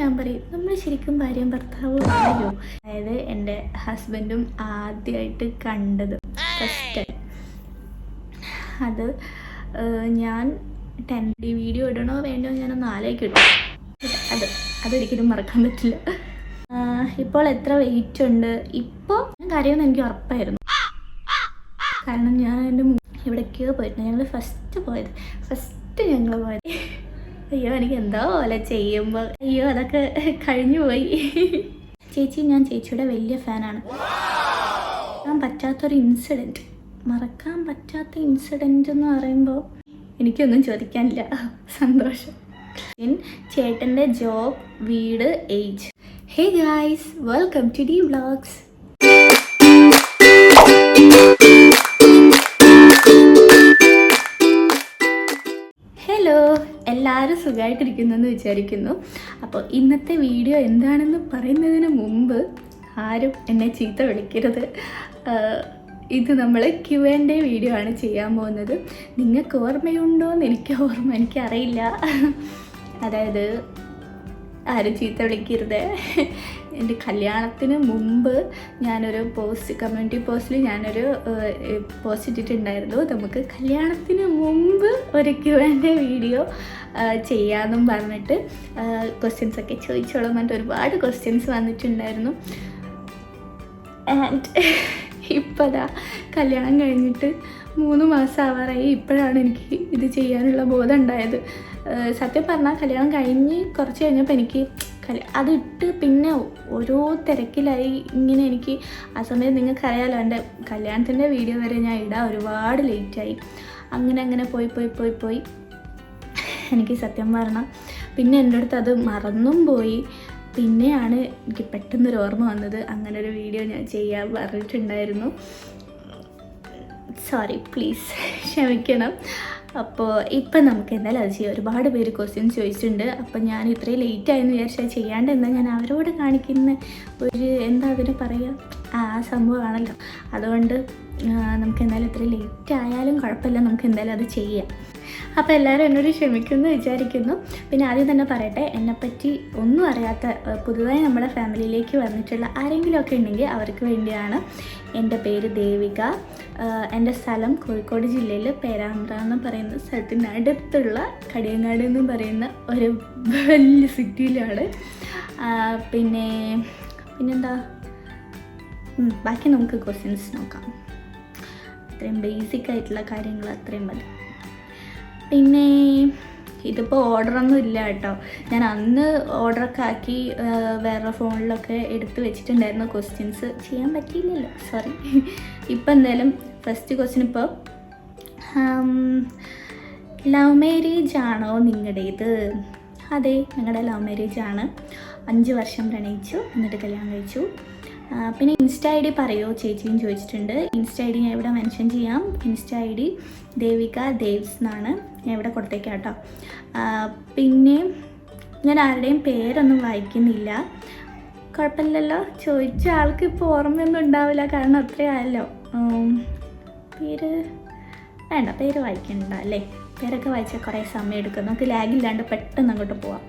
ഞാൻ പറയും നമ്മൾ ശരിക്കും ഭാര്യയും ഭർത്താവും ആണല്ലോ. അതായത് എന്റെ ഹസ്ബൻഡും ആദ്യമായിട്ട് കണ്ടത് ഫസ്റ്റ് അത് ഞാൻ ടെൻ ഡി വീഡിയോ ഇടണോ വേണ്ടോ ഞാനൊന്ന് ആലോചിക്കട്ടു. അത് അതൊരിക്കലും മറക്കാൻ പറ്റില്ല. ഇപ്പോൾ എത്ര വെയിറ്റ് ഉണ്ട്? ഇപ്പോൾ കാര്യമെന്ന് എനിക്ക് ഉറപ്പായിരുന്നു. കാരണം ഞാൻ എന്റെ എവിടേക്കോ പോയിട്ടുണ്ട് ഞങ്ങൾ ഫസ്റ്റ് പോയത്. ഫസ്റ്റ് ഞങ്ങൾ പോയത്. അയ്യോ എനിക്ക് എന്തോ പോലെ ചെയ്യുമ്പോൾ അയ്യോ അതൊക്കെ കഴിഞ്ഞു പോയി. ചേച്ചി ഞാൻ ചേച്ചിയുടെ വലിയ ഫാനാണ്. മറക്കാൻ പറ്റാത്തൊരു ഇൻസിഡന്റ് മറക്കാൻ പറ്റാത്ത ഇൻസിഡന്റ് എന്ന് പറയുമ്പോൾ എനിക്കൊന്നും ചോദിക്കാനില്ല. സന്തോഷം. ചേട്ടന്റെ ജോബ് വീട് age. Hey guys welcome to the vlogs. എല്ലാവരും സുഖമായിട്ടിരിക്കുന്നെന്ന് വിചാരിക്കുന്നു. അപ്പോൾ ഇന്നത്തെ വീഡിയോ എന്താണെന്ന് പറയുന്നതിന് മുമ്പ് ആരും എന്നെ ചീത്ത വിളിക്കരുത്. ഇത് നമ്മൾ ക്യു ആൻഡ് എ വീഡിയോ ആണ് ചെയ്യാൻ പോകുന്നത്. നിങ്ങൾക്ക് ഓർമ്മയുണ്ടോ എന്ന് എനിക്ക് ഓർമ്മ എനിക്കറിയില്ല. അതായത് ആരും ചീത്ത വിളിക്കരുത്. എന്റെ കല്യാണത്തിന് മുമ്പ് ഞാനൊരു പോസ്റ്റ് കമ്മ്യൂണിറ്റി പോസ്റ്റിൽ ഞാനൊരു പോസ്റ്റ് ഇട്ടിട്ടുണ്ടായിരുന്നു. നമുക്ക് കല്യാണത്തിന് മുമ്പ് ഒരു ക്യു ആൻഡ് വീഡിയോ ചെയ്യാമെന്നും പറഞ്ഞിട്ട് ക്വസ്റ്റ്യൻസ് ഒക്കെ ചോദിച്ചോളാൻ പറഞ്ഞിട്ട് ഒരുപാട് ക്വസ്റ്റ്യൻസ് വന്നിട്ടുണ്ടായിരുന്നു. ആൻഡ് ഇപ്പതാ കല്യാണം കഴിഞ്ഞിട്ട് മൂന്ന് മാസം ആവാറായി. ഇപ്പോഴാണ് എനിക്ക് ഇത് ചെയ്യാനുള്ള ബോധം ഉണ്ടായത്. സത്യം പറഞ്ഞാൽ കല്യാണം കഴിഞ്ഞ് കുറച്ച് കഴിഞ്ഞപ്പോൾ എനിക്ക് അതിട്ട് പിന്നെ ഓരോ തിരക്കിലായി ഇങ്ങനെ എനിക്ക് ആ സമയത്ത് നിങ്ങൾക്കറിയാലോ എന്റെ കല്യാണത്തിന്റെ വീഡിയോ വരെ ഞാൻ ഇടാൻ ഒരുപാട് ലേറ്റായി. അങ്ങനെ അങ്ങനെ പോയി പോയി പോയി പോയി. എനിക്ക് സത്യം പറഞ്ഞാൽ പിന്നെ എന്റെ അടുത്ത് അത് മറന്നും പോയി. പിന്നെയാണ് എനിക്ക് പെട്ടെന്നൊരു ഓർമ്മ വന്നത്. അങ്ങനെ ഒരു വീഡിയോ ഞാൻ ചെയ്യാൻ പറഞ്ഞിട്ടുണ്ടായിരുന്നു. സോറി പ്ലീസ് ക്ഷമിക്കണം. അപ്പോൾ ഇപ്പം നമുക്ക് എന്തായാലും അത് ചെയ്യാം. ഒരുപാട് പേര് ക്വസ്റ്റ്യൻസ് ചോദിച്ചിട്ടുണ്ട്. അപ്പം ഞാൻ ഇത്രയും ലേറ്റ് ആയെന്ന് വിചാരിച്ചാൽ ചെയ്യാണ്ട് എന്താ ഞാൻ അവരോട് കാണിക്കുന്ന ഒരു എന്താ അതിന് പറയുക ആ സംഭവമാണല്ലോ. അതുകൊണ്ട് നമുക്ക് എന്തായാലും ഇത്രയും ലേറ്റ് ആയാലും കുഴപ്പമില്ല. നമുക്ക് എന്തായാലും അത് ചെയ്യാം. അപ്പോൾ എല്ലാവരും എന്നോട് ക്ഷമിക്കുമെന്ന് വിചാരിക്കുന്നു. പിന്നെ ആദ്യം തന്നെ പറയട്ടെ എന്നെപ്പറ്റി ഒന്നും അറിയാത്ത പുതുതായി നമ്മുടെ ഫാമിലിയിലേക്ക് വന്നിട്ടുള്ള ആരെങ്കിലുമൊക്കെ ഉണ്ടെങ്കിൽ അവർക്ക് വേണ്ടിയാണ് എന്റെ പേര് ദേവിക. എന്റെ സ്ഥലം കോഴിക്കോട് ജില്ലയിൽ പേരാമ്പ്ര എന്ന് പറയുന്ന സ്ഥലത്തിനടുത്തുള്ള കടിയങ്ങാട് എന്ന് പറയുന്ന ഒരു വലിയ സിറ്റിയിലാണ്. പിന്നെ പിന്നെന്താ? ബാക്കി നമുക്ക് ക്വസ്റ്റ്യൻസ് നോക്കാം. അത്രയും ബേസിക് ആയിട്ടുള്ള കാര്യങ്ങൾ അത്രയും മതി. പിന്നെ ഇതിപ്പോൾ ഓർഡറൊന്നും ഇല്ല കേട്ടോ. ഞാൻ അന്ന് ഓർഡറൊക്കെ ആക്കി വേറെ ഫോണിലൊക്കെ എടുത്ത് വെച്ചിട്ടുണ്ടായിരുന്ന. ക്വസ്റ്റ്യൻസ് ചെയ്യാൻ പറ്റിയില്ലല്ലോ. സോറി ഇപ്പം എന്തായാലും ഫസ്റ്റ് ക്വസ്റ്റ്യൻ ഇപ്പോൾ ലവ് മാരേജ് ആണോ നിങ്ങളുടേത്? അതെ ഞങ്ങളുടെ ലവ് മാരേജ് ആണ്. അഞ്ച് വർഷം പ്രണയിച്ചു എന്നിട്ട് കല്യാണം കഴിച്ചു. പിന്നെ ഇൻസ്റ്റ ഐ ഡി പറയുമോ ചേച്ചിയും ചോദിച്ചിട്ടുണ്ട്. ഇൻസ്റ്റ ഐ ഡി ഞാൻ ഇവിടെ മെൻഷൻ ചെയ്യാം. Insta I D Devika Devs എന്നാണ്. ഞാൻ ഇവിടെ കൊടുത്തേക്കാം കേട്ടോ. പിന്നെയും പിന്നെ ഞാൻ ആരുടെയും പേരൊന്നും വായിക്കുന്നില്ല. കുഴപ്പമില്ലല്ലോ? ചോദിച്ച ആൾക്ക് ഇപ്പോൾ ഓർമ്മയൊന്നും ഉണ്ടാവില്ല കാരണം അത്രയായല്ലോ പേര് വേണ്ട പേര് വായിക്കണ്ട അല്ലേ? പേരൊക്കെ വായിച്ചാൽ കുറേ സമയം എടുക്കും. നമുക്ക് ലാഗില്ലാണ്ട് പെട്ടെന്ന് അങ്ങോട്ട് പോവാം.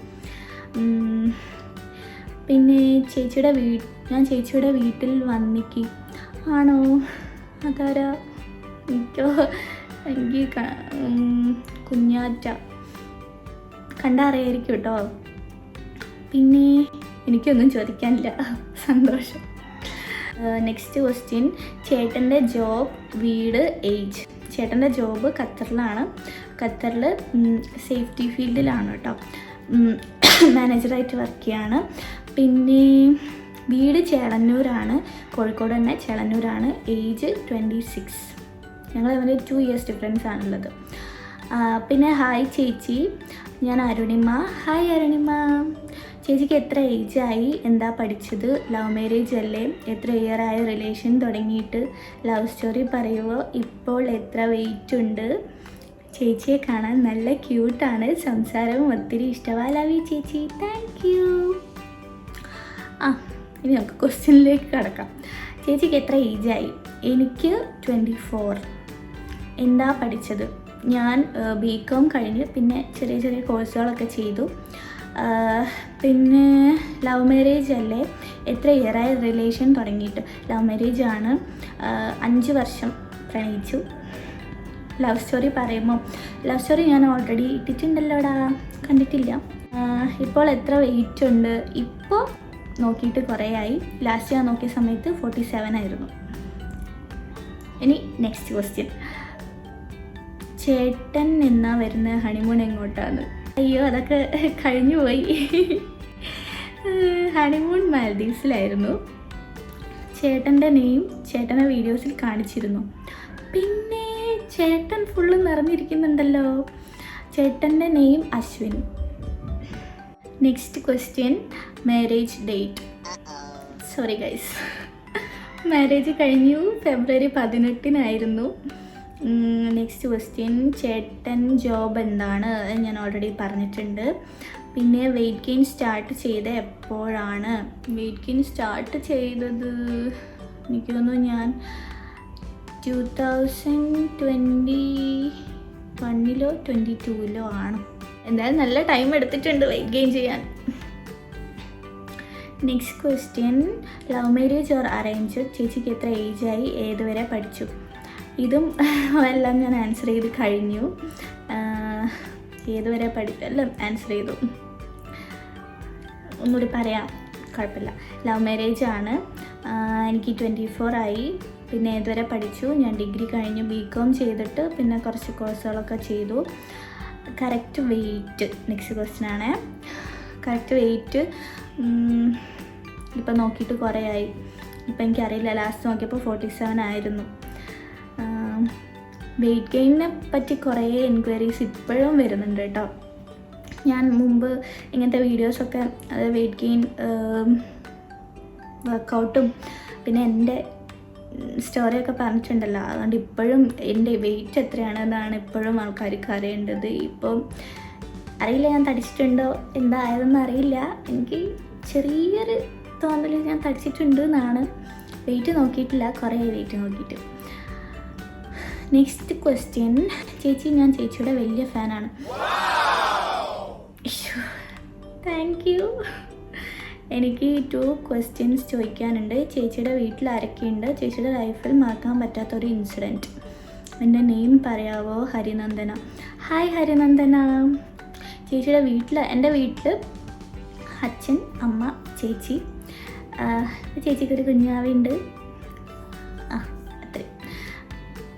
പിന്നെ ചേച്ചിയുടെ വീ ഞാൻ ചേച്ചിയുടെ വീട്ടിൽ വന്നിക്ക്. ആണോ? അതാരാ? എനിക്കോ? എനിക്ക് കുഞ്ഞാറ്റ. കണ്ടറിയായിരിക്കും കേട്ടോ. പിന്നെ എനിക്കൊന്നും ചോദിക്കാനില്ല. സന്തോഷം. നെക്സ്റ്റ് ക്വസ്റ്റ്യൻ ചേട്ടന്റെ ജോബ് വീട് ഏജ് ചേട്ടന്റെ ജോബ് ഖത്തറിലാണ്. ഖത്തറിൽ സേഫ്റ്റി ഫീൽഡിലാണ് കേട്ടോ. മാനേജറായിട്ട് വർക്ക് ചെയ്യാണ്. പിന്നെ വീട് ചേളന്നൂരാണ്. കോഴിക്കോട് തന്നെ ചേളന്നൂരാണ്. ഏജ് ട്വന്റി സിക്സ് ഞങ്ങൾ തമ്മിൽ ടു ഇയേഴ്സ് ഡിഫറൻസ് ആണുള്ളത്. പിന്നെ ഹായ് ചേച്ചി. ഞാൻ അരുണിമ. ഹായ് അരുണിമ. ചേച്ചിക്ക് എത്ര ഏജായി എന്താ പഠിച്ചത്? ലവ് മാരേജ് അല്ലേ? എത്ര ഇയർ ആയ റിലേഷൻ തുടങ്ങിയിട്ട്? ലവ് സ്റ്റോറി പറയുമോ ഇപ്പോൾ എത്ര വെയിറ്റ് ഉണ്ട്? ചേച്ചിയെ കാണാൻ നല്ല ക്യൂട്ടാണ് സംസാരവും ഒത്തിരി ഇഷ്ടമാണ് ലവ് യു ചേച്ചി. താങ്ക് യു ആ ഇനി നമുക്ക് ക്വസ്റ്റ്യനിലേക്ക് കടക്കാം. ചേച്ചിക്ക് എത്ര ഏജായി എനിക്ക് ട്വന്റി ഫോർ എന്താ പഠിച്ചത്? ഞാൻ ബി കോം കഴിഞ്ഞ്. പിന്നെ ചെറിയ ചെറിയ കോഴ്സുകളൊക്കെ ചെയ്തു. പിന്നെ ലവ് മാരേജ് അല്ലേ? എത്ര ഇയറായി റിലേഷൻ തുടങ്ങിയിട്ട്? ലവ് മാരേജ് ആണ്. അഞ്ച് വർഷം പ്രണയിച്ചു. ലവ് സ്റ്റോറി പറയുമ്പോൾ ലവ് സ്റ്റോറി ഞാൻ ഓൾറെഡി ഇട്ടിട്ടുണ്ടല്ലോടാ? കണ്ടിട്ടില്ല. ഇപ്പോൾ എത്ര വെയിറ്റ് ഉണ്ട്? ഇപ്പോൾ നോക്കിയിട്ട് കുറേ ആയി. ലാസ്റ്റ് ഞാൻ നോക്കിയ സമയത്ത് ഫോർട്ടി സെവൻ ആയിരുന്നു. ഇനി നെക്സ്റ്റ് ക്വസ്റ്റ്യൻ ചേട്ടൻ എന്നാ വരുന്ന ഹണിമൂൺ എങ്ങോട്ടാണ് അയ്യോ അതൊക്കെ കഴിഞ്ഞു പോയി ഹണിമൂൺ മാൽദീവ്സിലായിരുന്നു ചേട്ടന്റെ നെയിം ചേട്ടനെ വീഡിയോസിൽ കാണിച്ചിരുന്നു. പിന്നെ ചേട്ടൻ ഫുള്ള് നിറഞ്ഞിരിക്കുന്നുണ്ടല്ലോ. ചേട്ടന്റെ name Ashwin. Next question marriage date sorry guys marriage കഴിഞ്ഞു ഫെബ്രുവരി പതിനെട്ടിനായിരുന്നു. നെക്സ്റ്റ് ക്വസ്റ്റ്യൻ ചേട്ടൻ ജോബ് എന്താണ്? ഞാൻ ഓൾറെഡി പറഞ്ഞിട്ടുണ്ട്. പിന്നെ വെയിറ്റ് ഗെയിൻ സ്റ്റാർട്ട് ചെയ്ത എപ്പോഴാണ്? വെയിറ്റ് ഗെയിൻ സ്റ്റാർട്ട് ചെയ്തത്? എനിക്ക് തോന്നുന്നു ഞാൻ ടു തൗസൻഡ് ട്വന്റി വണ്ണിലോ ട്വന്റി ടൂവിലോ ആണ്. എന്തായാലും നല്ല ടൈം എടുത്തിട്ടുണ്ട് വെയിറ്റ് ഗെയിൻ ചെയ്യാൻ. Next question love marriage or arrange ചേച്ചിക്ക് എത്ര ഏജായി ഏതുവരെ പഠിച്ചു? ഇതും എല്ലാം ഞാൻ ആൻസർ ചെയ്ത് കഴിഞ്ഞു. ഏതുവരെ പഠിച്ചു എല്ലാം ആൻസർ ചെയ്തു. ഒന്നുകൂടി പറയാം. കുഴപ്പമില്ല. ലവ് മാരേജ് ആണ്. എനിക്ക് ട്വന്റി ഫോർ ആയി. പിന്നെ ഏതുവരെ പഠിച്ചു? ഞാൻ ഡിഗ്രി കഴിഞ്ഞു. ബി കോം ചെയ്തിട്ട് പിന്നെ കുറച്ച് കോഴ്സുകളൊക്കെ ചെയ്തു. കറക്റ്റ് വെയിറ്റ് നെക്സ്റ്റ് ക്വസ്റ്റ്യൻ ആണ്. കറക്റ്റ് വെയിറ്റ് ഇപ്പം നോക്കിയിട്ട് കുറേ ആയി. ഇപ്പം എനിക്കറിയില്ല. ലാസ്റ്റ് നോക്കിയപ്പോൾ ഫോർട്ടി സെവൻ ആയിരുന്നു. വെയിറ്റ് ഗെയിനിനെ പറ്റി കുറേ എൻക്വയറീസ് ഇപ്പോഴും വരുന്നുണ്ട് കേട്ടോ. ഞാൻ മുമ്പ് ഇങ്ങനത്തെ വീഡിയോസൊക്കെ അത് വെയിറ്റ് ഗെയിൻ വർക്കൗട്ടും പിന്നെ എന്റെ സ്റ്റോറിയൊക്കെ പറഞ്ഞിട്ടുണ്ടല്ലോ. അതുകൊണ്ട് ഇപ്പോഴും എന്റെ വെയിറ്റ് എത്രയാണെന്നാണ് ഇപ്പോഴും ആൾക്കാർക്ക് അറിയേണ്ടത്. ഇപ്പം അറിയില്ല ഞാൻ തടിച്ചിട്ടുണ്ടോ എന്തായതെന്ന് അറിയില്ല. എനിക്ക് ചെറിയൊരു തോന്നൽ ഞാൻ തടിച്ചിട്ടുണ്ട് എന്നാണ്. വെയിറ്റ് നോക്കിയിട്ടില്ല കുറേ വെയിറ്റ് നോക്കിയിട്ട്. നെക്സ്റ്റ് ക്വസ്റ്റ്യൻ ചേച്ചി ഞാൻ ചേച്ചിയുടെ വലിയ ഫാനാണ്. താങ്ക് യു എനിക്ക് ടു ക്വസ്റ്റ്യൻസ് ചോദിക്കാനുണ്ട്. ചേച്ചിയുടെ വീട്ടിൽ ആരൊക്കെയുണ്ട്? ചേച്ചിയുടെ ലൈഫിൽ മറക്കാൻ പറ്റാത്തൊരു ഇൻസിഡന്റ് എന്റെ നെയിം പറയാവോ? ഹരിനന്ദന. ഹായ് ഹരിനന്ദന. ചേച്ചിയുടെ വീട്ടിൽ എന്റെ വീട്ടിൽ അച്ഛൻ അമ്മ ചേച്ചി. ചേച്ചിക്കൊരു കുഞ്ഞാവുണ്ട്.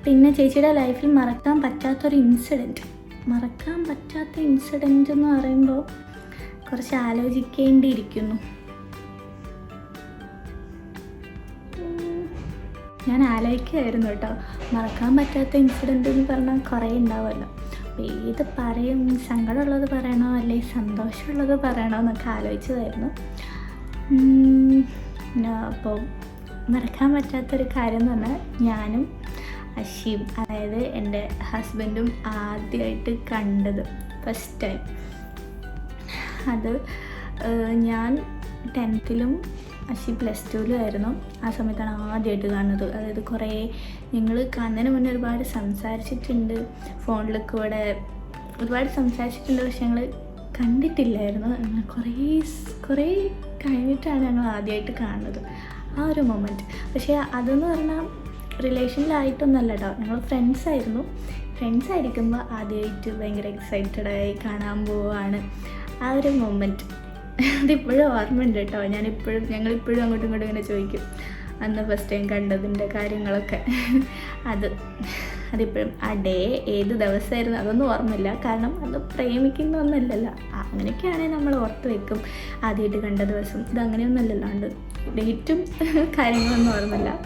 പിന്നെ ചേച്ചിയുടെ ലൈഫിൽ മറക്കാൻ പറ്റാത്തൊരു ഇൻസിഡന്റ് മറക്കാൻ പറ്റാത്ത ഇൻസിഡന്റ് എന്ന് പറയുമ്പോൾ കുറച്ച് ആലോചിക്കേണ്ടിയിരിക്കുന്നു. ഞാൻ ആലോചിക്കുകയായിരുന്നു കേട്ടോ. മറക്കാൻ പറ്റാത്ത ഇൻസിഡന്റ് എന്ന് പറഞ്ഞാൽ കുറേ ഉണ്ടാവുമല്ലോ. അപ്പോൾ ഏത് പറയും? സങ്കടമുള്ളത് പറയണോ? അല്ലെങ്കിൽ സന്തോഷമുള്ളത് പറയണോ എന്നൊക്കെ ആലോചിച്ചതായിരുന്നു. അപ്പോൾ മറക്കാൻ പറ്റാത്തൊരു കാര്യം എന്ന് പറഞ്ഞാൽ ഞാനും അഷീം അതായത് എന്റെ ഹസ്ബൻഡും ആദ്യമായിട്ട് കണ്ടത് ഫസ്റ്റ് ടൈം അത് ഞാൻ ടെൻത്തിലും അഷി പ്ലസ് ടുവിലും ആയിരുന്നു. ആ സമയത്താണ് ആദ്യമായിട്ട് കാണുന്നത്. അതായത് കുറേ ഞങ്ങൾ കാണുന്നതിന് മുന്നേ ഒരുപാട് സംസാരിച്ചിട്ടുണ്ട്. ഫോണിൽ കൂടെ ഒരുപാട് സംസാരിച്ചിട്ടുണ്ട്. പക്ഷെ ഞങ്ങൾ കണ്ടിട്ടില്ലായിരുന്നു. കുറേ കുറേ കഴിഞ്ഞിട്ടാണ് ഞങ്ങൾ ആദ്യമായിട്ട് കാണുന്നത്. ആ ഒരു മൊമെന്റ് പക്ഷേ അതെന്ന് പറഞ്ഞാൽ റിലേഷനിലായിട്ടൊന്നല്ല കേട്ടോ ഞങ്ങൾ ഫ്രണ്ട്സ് ആയിരുന്നു. ഫ്രണ്ട്സ് ആയിരിക്കുമ്പോൾ ആദ്യമായിട്ട് ഭയങ്കര എക്സൈറ്റഡായി കാണാൻ പോവാണ്. ആ ഒരു മൊമെന്റ് അതിപ്പോഴും ഓർമ്മയുണ്ട് കേട്ടോ. ഞാനിപ്പോഴും ഞങ്ങളിപ്പോഴും അങ്ങോട്ടും ഇങ്ങോട്ടും ഇങ്ങനെ ചോദിക്കും. അന്ന് ഫസ്റ്റ് ടൈം കണ്ടതിന്റെ കാര്യങ്ങളൊക്കെ. അത് അതിപ്പോഴും ആ ഡേ ഏത് ദിവസമായിരുന്നു? അതൊന്നും ഓർമ്മയില്ല. കാരണം അത് പ്രേമിക്കുന്ന ഒന്നല്ലല്ലോ. അങ്ങനെയൊക്കെയാണെങ്കിൽ നമ്മൾ ഓർത്ത് വെക്കും. ആദ്യമായിട്ട് കണ്ട ദിവസം. ഇത് അങ്ങനെയൊന്നുമല്ലല്ലോ ഡേറ്റും കാര്യങ്ങളൊന്നും ഓർമ്മയില്ല.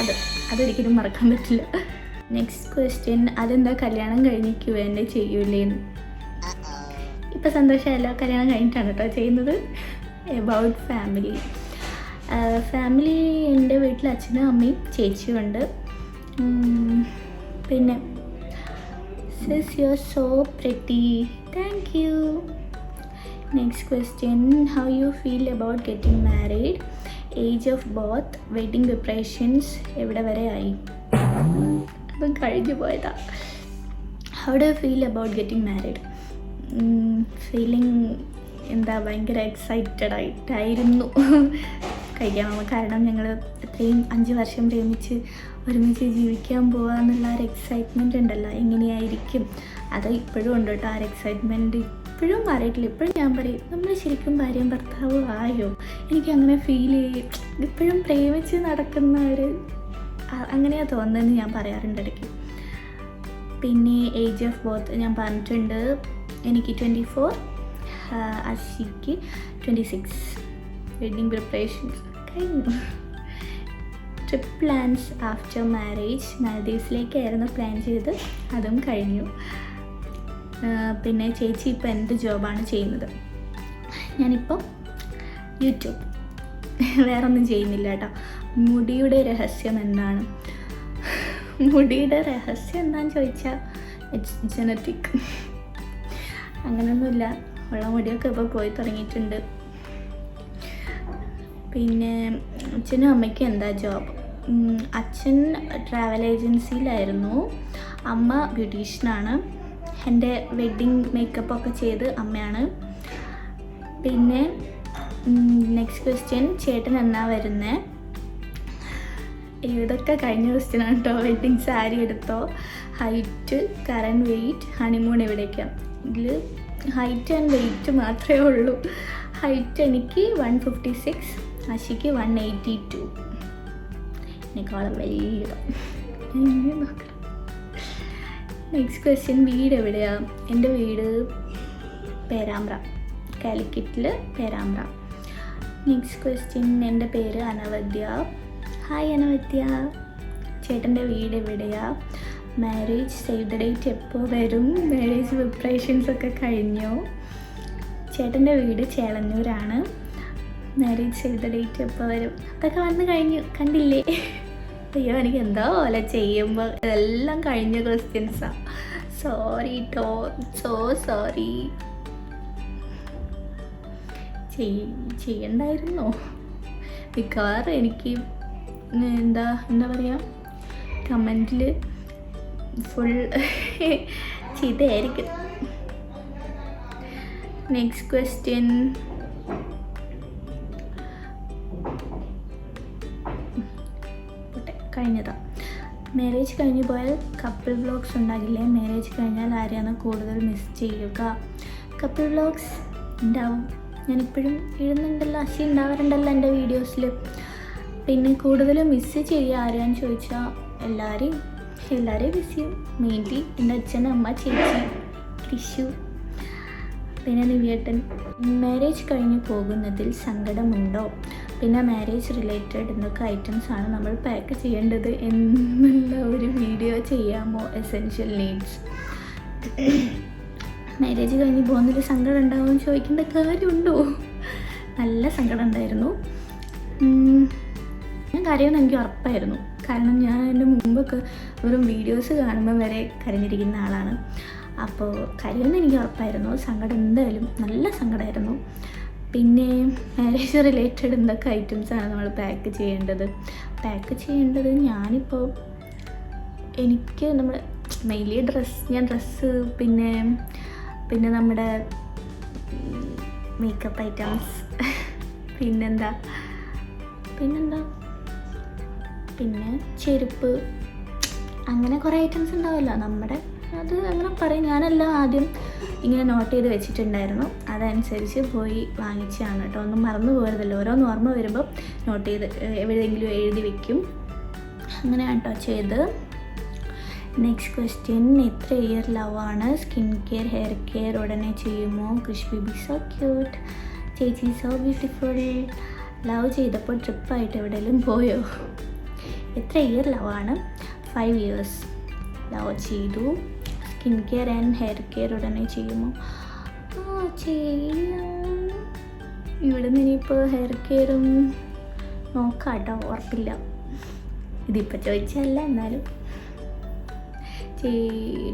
അത് അതൊരിക്കലും മറക്കാൻ പറ്റില്ല. നെക്സ്റ്റ് ക്വസ്റ്റ്യൻ അതെന്താ കല്യാണം കഴിഞ്ഞ് ക്യു ചെയ്യൂലേ ചെയ്യൂലേന്ന്? ഇപ്പം സന്തോഷമല്ല കല്യാണം കഴിഞ്ഞിട്ടാണ് കേട്ടോ ചെയ്യുന്നത്. എബൌട്ട് ഫാമിലി ഫാമിലി എന്റെ വീട്ടിൽ അച്ഛനും അമ്മയും ചേച്ചിയുണ്ട് പിന്നെ sis you are so pretty thank you next question how you feel about getting married age of birth wedding preparations എവിടെ വരെ ആയി? അപ്പം കഴിഞ്ഞു പോയതാ. How do feel about getting married feeling എന്താ ഭയങ്കര എക്സൈറ്റഡ് ആയിട്ടായിരുന്നു. കഴിക്കാമോ കാരണം ഞങ്ങൾ അത്രയും അഞ്ച് വർഷം പ്രേമിച്ച് ഒരുമിച്ച് ജീവിക്കാൻ പോവാന്നുള്ള ഒരു എക്സൈറ്റ്മെന്റ് ഉണ്ടല്ലോ. എങ്ങനെയായിരിക്കും? അത് ഇപ്പോഴും ഉണ്ട് കേട്ടോ. ആ ഒരു എക്സൈറ്റ്മെന്റ് ഇപ്പോഴും മാറിയിട്ടില്ല ഇപ്പോഴും ഞാൻ പറയും നമ്മൾ ശരിക്കും ഭാര്യയും ഭർത്താവും ആയോ? എനിക്ക് അങ്ങനെ ഫീൽ ചെയ്യും ഇപ്പോഴും പ്രേമിച്ച് നടക്കുന്ന ഒരു അങ്ങനെയാണ് അങ്ങനെയാ തോന്നുന്നതെന്ന് ഞാൻ പറയാറുണ്ട് ഇടയ്ക്ക്. പിന്നെ ഏജ് ഓഫ് ബോത്ത് ഞാൻ പറഞ്ഞിട്ടുണ്ട്. എനിക്ക് ട്വന്റി ഫോർ അശിക്ക് ട്വന്റി സിക്സ് വെഡിങ് പ്രിപ്പറേഷൻസ് കഴിഞ്ഞു ട്രിപ്പ് പ്ലാൻസ് ആഫ്റ്റർ മാരേജ് മാലദ്വീപ്സിലേക്കായിരുന്നു പ്ലാൻ ചെയ്ത് അതും കഴിഞ്ഞു. പിന്നെ ചേച്ചി ഇപ്പോൾ എന്ത് ജോബാണ് ചെയ്യുന്നത്? ഞാനിപ്പോൾ യൂട്യൂബ്. വേറൊന്നും ചെയ്യുന്നില്ല കേട്ടോ. മുടിയുടെ രഹസ്യം എന്താണ് മുടിയുടെ രഹസ്യം എന്താണെന്ന് ചോദിച്ചാൽ ഇറ്റ്സ് ജനറ്റിക് അങ്ങനെയൊന്നുമില്ല ഉള്ള മുടിയൊക്കെ ഇപ്പോൾ പോയി തുടങ്ങിയിട്ടുണ്ട്. പിന്നെ അച്ഛനും അമ്മയ്ക്കും എന്താ ജോബ് അച്ഛൻ ട്രാവൽ ഏജൻസിയിലായിരുന്നു അമ്മ ബ്യൂട്ടീഷ്യനാണ് എന്റെ വെഡ്ഡിങ് മേക്കപ്പ് ഒക്കെ ചെയ്ത് അമ്മയാണ്. പിന്നെ നെക്സ്റ്റ് ക്വസ്റ്റ്യൻ ചേട്ടൻ എന്നാ വരുന്നത് ഇതൊക്കെ കഴിഞ്ഞ ക്വസ്റ്റ്യൻ ആണ് കേട്ടോ വെഡ്ഡിങ് സാരി എടുത്തോ? ഹൈറ്റ് കറണ്ട് വെയിറ്റ് ഹണിമൂൺ എവിടേക്കാണ് ഇതിൽ ഹൈറ്റ് ആൻഡ് വെയിറ്റ് മാത്രമേ ഉള്ളൂ. ഹൈറ്റ് എനിക്ക് one fifty six അശിക്ക് one eighty two എന്നെക്കാളും വലിയ നോക്കണം നെക്സ്റ്റ് ക്വസ്റ്റ്യൻ വീട് എവിടെയാണ് എന്റെ വീട് പേരാമ്പ്ര. കാലിക്കറ്റിൽ പേരാമ്പ്ര. നെക്സ്റ്റ് ക്വസ്റ്റ്യൻ എന്റെ പേര് അനവദ്യ ഹായ് അനവദ്യ ചേട്ടന്റെ വീട് എവിടെയാണ് മാരേജ് സേവ് ദ ഡേറ്റ് എപ്പോൾ വരും? മാരേജ് പ്രിപ്പറേഷൻസ് ഒക്കെ കഴിഞ്ഞോ. ചേട്ടന്റെ വീട് ചേളന്നൂരാണ്. മാരേജ് സേവ് ദ ഡേറ്റ് എപ്പോൾ വരും? അതൊക്കെ വന്ന് കഴിഞ്ഞു. കണ്ടില്ലേ? അയ്യോ എനിക്ക് എന്താ പോലെ ചെയ്യുമ്പോൾ ഇതെല്ലാം കഴിഞ്ഞ ക്രിസ്ത്യൻസാ സോറി ടോ സോ സോറി ചെയ്യണ്ടായിരുന്നോ? മിക്കവാറും എനിക്ക് എന്താ എന്താ പറയുക കമന്റിൽ ഫുൾ ചെയ്തായിരിക്കും നെക്സ്റ്റ് ക്വസ്റ്റ്യൻ കഴിഞ്ഞതാ. മാരേജ് കഴിഞ്ഞു പോയാൽ കപ്പിൾ വ്ളോഗ്സ് ഉണ്ടാകില്ലേ? മാരേജ് കഴിഞ്ഞാൽ ആരെയാണ് കൂടുതൽ മിസ് ചെയ്യുക? കപ്പിൾ വ്ളോഗ്സ് ഉണ്ടാവും. ഞാനിപ്പോഴും എഴുതുന്നുണ്ടല്ലോ അശി ഉണ്ടാവാറുണ്ടല്ലോ എന്റെ വീഡിയോസിൽ പിന്നെ കൂടുതലും മിസ് ചെയ്യുക ആരെയാന്ന് ചോദിച്ചാൽ എല്ലാവരെയും എല്ലാവരെയും മിസ് ചെയ്യും. മെയിൻലി എന്റെ അച്ഛൻ അമ്മ ചേച്ചി കൃഷു പിന്നെ നിവേട്ടൻ മാരേജ് കഴിഞ്ഞ് പോകുന്നതിൽ സങ്കടമുണ്ടോ? പിന്നെ മാരേജ് റിലേറ്റഡ് എന്തൊക്കെ ഐറ്റംസ് ആണ് നമ്മൾ പാക്ക് ചെയ്യേണ്ടത് എന്നുള്ള ഒരു വീഡിയോ ചെയ്യാമോ? എസെൻഷ്യൽ നീഡ്സ് മാരേജ് കഴിഞ്ഞ് പോകുന്നതിൽ സങ്കടം ഉണ്ടാവും ചോദിക്കേണ്ട കാര്യമുണ്ടോ? നല്ല സങ്കടം ഉണ്ടായിരുന്നു. ഞാൻ കരയുമെന്ന് എനിക്ക് ഉറപ്പായിരുന്നു. കാരണം ഞാൻ എന്റെ മുമ്പൊക്കെ വെറും വീഡിയോസ് കാണുമ്പോൾ വരെ കരഞ്ഞിരിക്കുന്ന ആളാണ്. അപ്പോൾ കരയുമെന്ന് എനിക്ക് ഉറപ്പായിരുന്നു. സങ്കടം എന്തായാലും നല്ല സങ്കടമായിരുന്നു. പിന്നെ മാരേജ് റിലേറ്റഡ് എന്തൊക്കെ ഐറ്റംസാണ് നമ്മൾ പാക്ക് ചെയ്യേണ്ടത്? പാക്ക് ചെയ്യേണ്ടത് ഞാനിപ്പോൾ എനിക്ക് നമ്മൾ മെയിൻലി ഡ്രസ്സ് ഞാൻ ഡ്രസ്സ് പിന്നെ പിന്നെ നമ്മുടെ മേക്കപ്പ് ഐറ്റംസ് പിന്നെന്താ? പിന്നെന്താ? പിന്നെ ചെരുപ്പ്. അങ്ങനെ കുറേ ഐറ്റംസ് ഉണ്ടാവുമല്ലോ നമ്മുടെ അത് അങ്ങനെ പറയും. ഞാനെല്ലാം ആദ്യം ഇങ്ങനെ നോട്ട് ചെയ്ത് വെച്ചിട്ടുണ്ടായിരുന്നു. അതനുസരിച്ച് പോയി വാങ്ങിച്ചതാണ് കേട്ടോ. ഒന്നും മറന്നു പോകരുതല്ലോ. ഓരോന്ന് ഓർമ്മ വരുമ്പോൾ നോട്ട് ചെയ്ത് എവിടെയെങ്കിലും എഴുതി വെക്കും. അങ്ങനെയാണ് കേട്ടോ ചെയ്ത്. നെക്സ്റ്റ് ക്വസ്റ്റ്യൻ എത്ര ഇയർ ലവ് ആണ്? സ്കിൻ കെയർ ഹെയർ കെയർ ഉടനെ ചെയ്യുമോ? കൃഷ് ബി സോ ക്യൂട്ട് ചേച്ചി സോ ബ്യൂട്ടിഫുൾ ലവ് ചെയ്തപ്പോൾ ട്രിപ്പായിട്ട് എവിടെയെങ്കിലും പോയോ? എത്ര ഇയർ ലവാണ് ഫൈവ് ഇയേഴ്സ് ലവ് ചെയ്തു. Skin care and hair care ഉടനെ ചെയ്യുമോ ആ ചെയ്യാം. ഇവിടുന്ന് ഇനിയിപ്പോൾ ഹെയർ കെയറും നോക്കാം കേട്ടോ ഉറപ്പില്ല. ഇതിപ്പോൾ ചോദിച്ചല്ല എന്നാലും.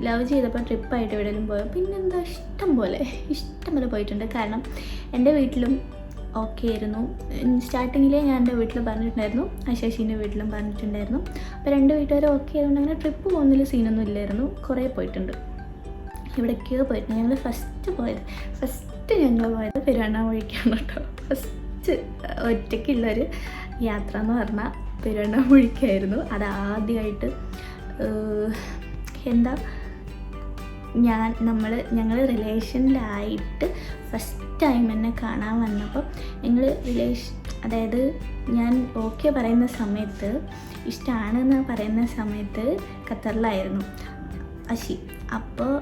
ലവ് ചെയ്തപ്പോൾ ട്രിപ്പായിട്ട് എവിടെയെങ്കിലും പോയോ? പിന്നെന്താ ഇഷ്ടം പോലെ ഇഷ്ടം പോലെ പോയിട്ടുണ്ട്. കാരണം എന്റെ വീട്ടിലും ഓക്കെ ആയിരുന്നു. സ്റ്റാർട്ടിങ്ങിലേ ഞാൻ എന്റെ വീട്ടിൽ പറഞ്ഞിട്ടുണ്ടായിരുന്നു. അശശീന്റെ വീട്ടിലും പറഞ്ഞിട്ടുണ്ടായിരുന്നു. അപ്പോൾ രണ്ട് വീട്ടുകാരും ഓക്കെ ആയതുകൊണ്ട് അങ്ങനെ ട്രിപ്പ് പോകുന്നതിൽ സീനൊന്നും ഇല്ലായിരുന്നു. കുറേ പോയിട്ടുണ്ട്. ഇവിടേക്കോ പോയിട്ടുണ്ട്. ഞങ്ങൾ ഫസ്റ്റ് പോയത് ഫസ്റ്റ് ഞങ്ങൾ പോയത് പെരുവണ്ണാമൊഴിക്കാണ് കേട്ടോ. ഫസ്റ്റ് ഒറ്റയ്ക്കുള്ളൊരു യാത്ര എന്ന് പറഞ്ഞാൽ പെരുവണ്ണാമൊഴിക്കായിരുന്നു. അത് ആദ്യമായിട്ട് എന്താ? ഞാൻ നമ്മൾ ഞങ്ങൾ റിലേഷനിലായിട്ട് ഫസ്റ്റ് ടൈം എന്നെ കാണാൻ വന്നപ്പോൾ ഞങ്ങൾ റിലേഷൻ അതായത് ഞാൻ ഓക്കെ പറയുന്ന സമയത്ത് ഇഷ്ടമാണെന്ന് പറയുന്ന സമയത്ത് ഖത്തറിലായിരുന്നു. അശി. അപ്പോൾ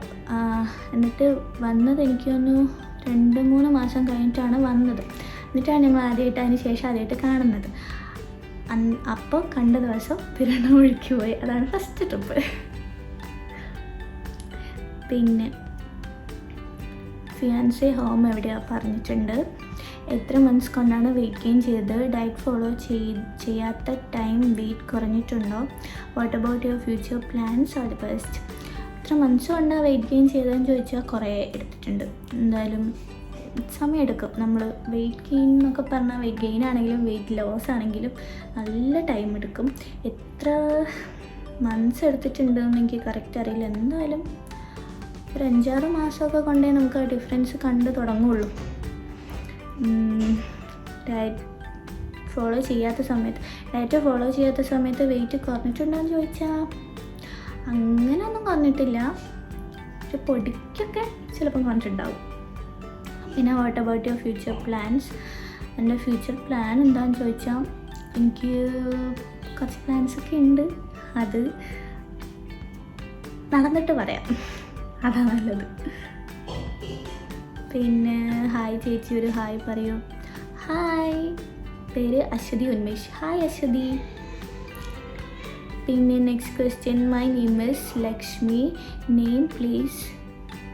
എന്നിട്ട് വന്നത് എനിക്ക് തോന്നുന്നു രണ്ട് മൂന്ന് മാസം കഴിഞ്ഞിട്ടാണ് വന്നത്. എന്നിട്ടാണ് ഞങ്ങൾ ആദ്യമായിട്ട് അതിന് ശേഷം ആദ്യമായിട്ട് കാണുന്നത്. അപ്പോൾ കണ്ട ദിവസം തിരുവണ്ണാമൊഴിക്ക് പോയി. അതാണ് ഫസ്റ്റ് ട്രിപ്പ് പിന്നെ ഫിയാൻസി ഹോം എവിടെയാ പറഞ്ഞിട്ടുണ്ട്. എത്ര മന്ത്സ് കൊണ്ടാണ് വെയിറ്റ് ഗെയിൻ ചെയ്തത്? ഡയറ്റ് ഫോളോ ചെയ്യാത്ത time weight കുറഞ്ഞിട്ടുണ്ടോ? What about your future plans are the best എത്ര മന്ത്സ് കൊണ്ടാണ് വെയിറ്റ് ഗെയിൻ ചെയ്തതെന്ന് ചോദിച്ചാൽ കുറേ എടുത്തിട്ടുണ്ട്. എന്തായാലും സമയമെടുക്കും നമ്മൾ വെയിറ്റ് ഗെയിൻ എന്നൊക്കെ പറഞ്ഞാൽ വെയിറ്റ് ഗെയിൻ ആണെങ്കിലും വെയിറ്റ് ലോസ് ആണെങ്കിലും നല്ല ടൈം എടുക്കും. എത്ര മന്ത്സ് എടുത്തിട്ടുണ്ടെന്ന് എനിക്ക് കറക്റ്റ് അറിയില്ല. എന്തായാലും ഒരു അഞ്ചാറ് മാസമൊക്കെ കൊണ്ടേ നമുക്ക് ആ ഡിഫറൻസ് കണ്ടു തുടങ്ങുള്ളൂ. ഡയറ്റ് ഫോളോ ചെയ്യാത്ത സമയത്ത് ഡയറ്റ് ഫോളോ ചെയ്യാത്ത സമയത്ത് വെയിറ്റ് കുറഞ്ഞിട്ടുണ്ടോ എന്ന് ചോദിച്ചാൽ അങ്ങനെയൊന്നും കുറഞ്ഞിട്ടില്ല. പക്ഷെ പൊടിക്കൊക്കെ ചിലപ്പം കുറഞ്ഞിട്ടുണ്ടാവും. പിന്നെ what about your future plans എന്റെ ഫ്യൂച്ചർ പ്ലാൻ എന്താണെന്ന് ചോദിച്ചാൽ എനിക്ക് കുറച്ച് പ്ലാൻസൊക്കെ ഉണ്ട്. അത് നടന്നിട്ട് പറയാം. അതാണ് നല്ലത്. പിന്നെ ഹായ് ചേച്ചി ഒരു ഹായ് പറയൂ. ഹായ്. പേര് അശ്വതി ഉന്മേഷ്. ഹായ് അശ്വതി. പിന്നെ next question my name is Lakshmi name please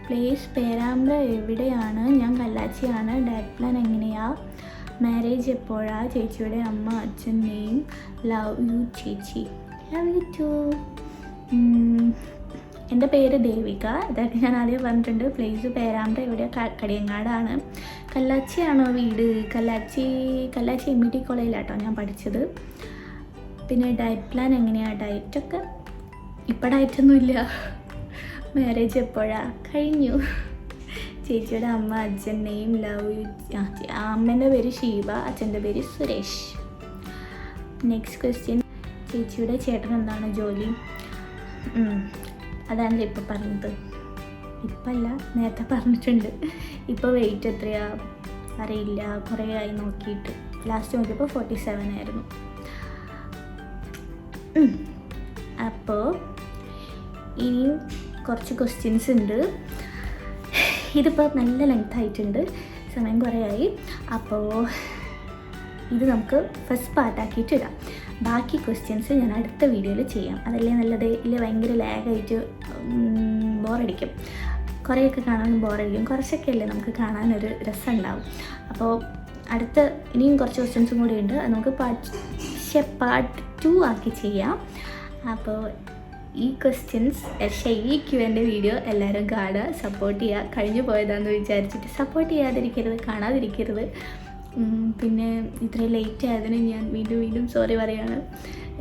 place Perambra എവിടെയാണ്? ഞാൻ കല്ലാച്ചിയാണ്. ഡയറ്റ് പ്ലാൻ എങ്ങനെയാ? മാരേജ് എപ്പോഴാ? ചേച്ചിയുടെ അമ്മ അച്ഛൻ നെയിം ലവ് യു ചേച്ചി. ലവ് യു ടു എന്റെ പേര് ദേവിക. ഇതൊക്കെ ഞാൻ ആദ്യം പറഞ്ഞിട്ടുണ്ട്. പ്ലേസ് പേരാമ്പ്ര ഇവിടെ കടിയങ്ങാടാണ്. കല്ലാച്ചിയാണോ വീട്? Kallachi Kallachi M E T കോളേജിലാട്ടോ ഞാൻ പഠിച്ചത്. പിന്നെ ഡയറ്റ് പ്ലാൻ എങ്ങനെയാണ് ഡയറ്റൊക്കെ ഇപ്പം ഡയറ്റൊന്നുമില്ല മാരേജ് എപ്പോഴാ? കഴിഞ്ഞു. ചേച്ചിയുടെ അമ്മ അച്ഛന്റെയും ലവ് യു അമ്മേന്റെ പേര് ഷീബ അച്ഛന്റെ പേര് സുരേഷ്. നെക്സ്റ്റ് ക്വസ്റ്റ്യൻ ചേച്ചിയുടെ ചേട്ടൻ എന്താണ്? ജോലി. അതാണല്ലോ ഇപ്പോൾ പറഞ്ഞത്. ഇപ്പല്ല നേരത്തെ പറഞ്ഞിട്ടുണ്ട്. ഇപ്പോൾ വെയിറ്റ് എത്രയാ? അറിയില്ല. കുറേ ആയി നോക്കിയിട്ട്. ലാസ്റ്റ് നോക്കിയപ്പോൾ ഫോർട്ടി സെവൻ ആയിരുന്നു അപ്പോൾ ഇനിയും കുറച്ച് ക്വസ്റ്റ്യൻസ് ഉണ്ട്. ഇതിപ്പോൾ നല്ല ലെങ്ത് ആയിട്ടുണ്ട്. സമയം കുറേ ആയി. അപ്പോൾ ഇത് നമുക്ക് ഫസ്റ്റ് പാർട്ടാക്കിയിട്ട് ഇടാം. ബാക്കി ക്വസ്റ്റ്യൻസ് ഞാൻ അടുത്ത വീഡിയോയിൽ ചെയ്യാം. അതല്ലേ നല്ലത്? ഇല്ല? ഭയങ്കര ലാഗായിട്ട് ബോറടിക്കും കുറേയൊക്കെ കാണാനും ബോറടിക്കും കുറച്ചൊക്കെ അല്ലേ നമുക്ക് കാണാനൊരു രസം ഉണ്ടാവും അപ്പോൾ അടുത്ത ഇനിയും കുറച്ച് ക്വസ്റ്റ്യൻസും കൂടി ഉണ്ട്. അത് നമുക്ക് പാർട്ട് പാർട്ട് ടു ആക്കി ചെയ്യാം. അപ്പോൾ ഈ ക്വസ്റ്റ്യൻസ് പക്ഷേ ഈ എന്റെ വീഡിയോ എല്ലാവരും കാണുക സപ്പോർട്ട് ചെയ്യുക. കഴിഞ്ഞു പോയതാണെന്ന് വിചാരിച്ചിട്ട് സപ്പോർട്ട് ചെയ്യാതിരിക്കരുത് കാണാതിരിക്കരുത്. പിന്നെ ഇത്രയും ലേറ്റ് ആയതിന് ഞാൻ വീണ്ടും വീണ്ടും സോറി പറയുകയാണ്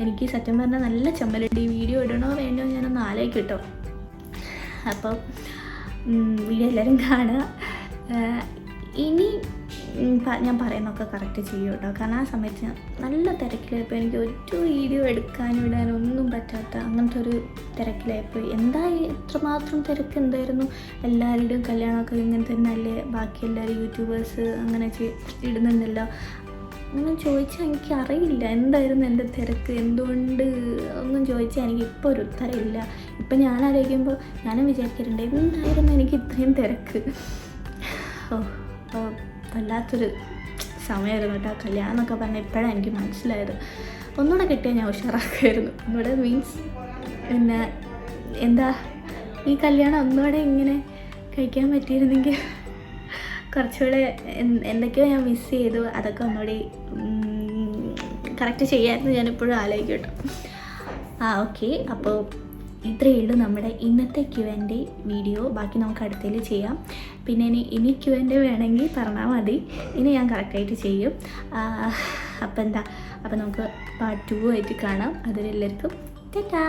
എനിക്ക് സത്യം പറഞ്ഞാൽ നല്ല ചമ്മലുണ്ട്. ഈ വീഡിയോ ഇടണോ വേണ്ടോ ഞാനൊന്ന് ആലോചിക്കും കേട്ടോ അപ്പം വീഡിയോ എല്ലാവരും കാണുക. ഇനി ഞാൻ പറയുന്നൊക്കെ കറക്റ്റ് ചെയ്യും കേട്ടോ കാരണം ആ സമയത്ത് ഞാൻ നല്ല തിരക്കിലായപ്പോൾ എനിക്ക് ഒരു വീഡിയോ എടുക്കാനും ഇടാനും ഒന്നും പറ്റാത്ത അങ്ങനത്തെ ഒരു തിരക്കിലായപ്പോൾ എന്താ എത്രമാത്രം തിരക്ക് എന്തായിരുന്നു എല്ലാവരുടെയും കല്യാണമൊക്കെ ഇങ്ങനെ തന്നെ അല്ലേ ബാക്കി എല്ലാവരും യൂട്യൂബേഴ്സ് അങ്ങനെ ഇടുന്നുണ്ടല്ലോ. ഒന്നും ചോദിച്ചാൽ എനിക്ക് അറിയില്ല. എന്തായിരുന്നു എന്റെ തിരക്ക്? എന്തുകൊണ്ട്? ഒന്നും ചോദിച്ചാൽ എനിക്ക് ഇപ്പോൾ ഒരു ഉത്തരമില്ല ഇപ്പം ഞാൻ ആലോചിക്കുമ്പോൾ ഞാനും വിചാരിക്കാറുണ്ട് എന്തായിരുന്നു എനിക്ക് ഇത്രയും തിരക്ക്? ഓ ഓ വല്ലാത്തൊരു സമയമായിരുന്നു കേട്ടോ. കല്യാണം എന്നൊക്കെ പറഞ്ഞാൽ ഇപ്പോഴാണ് എനിക്ക് മനസ്സിലായത്. ഒന്നുകൂടെ കിട്ടിയാൽ ഞാൻ ഉഷാറാക്കുമായിരുന്നു. ഒന്നുകൂടെ മീൻസ് പിന്നെ എന്താ ഈ കല്യാണം ഒന്നുകൂടെ ഇങ്ങനെ കഴിക്കാൻ പറ്റിയിരുന്നെങ്കിൽ കുറച്ചുകൂടെ എന്തൊക്കെയോ ഞാൻ മിസ് ചെയ്തു. അതൊക്കെ ഒന്നുകൂടി കറക്റ്റ് ചെയ്യാമെന്ന് ഞാനിപ്പോഴും ആലോചിക്കും കേട്ടോ ആ ഓക്കെ അപ്പോൾ ഇത്രയേ ഉള്ളൂ നമ്മുടെ ഇന്നത്തെ ക്യു എന്റെ വീഡിയോ ബാക്കി നമുക്ക് അടുത്തതിൽ ചെയ്യാം. പിന്നെ ഇനി ഇനി ക്യു എന്റെ വേണമെങ്കിൽ പറഞ്ഞാൽ മതി. ഇനി ഞാൻ കറക്റ്റായിട്ട് ചെയ്യും. അപ്പം എന്താ? അപ്പം നമുക്ക് പാർട്ട് ടു ആയിട്ട് കാണാം. അതിലെല്ലാവർക്കും തെറ്റാ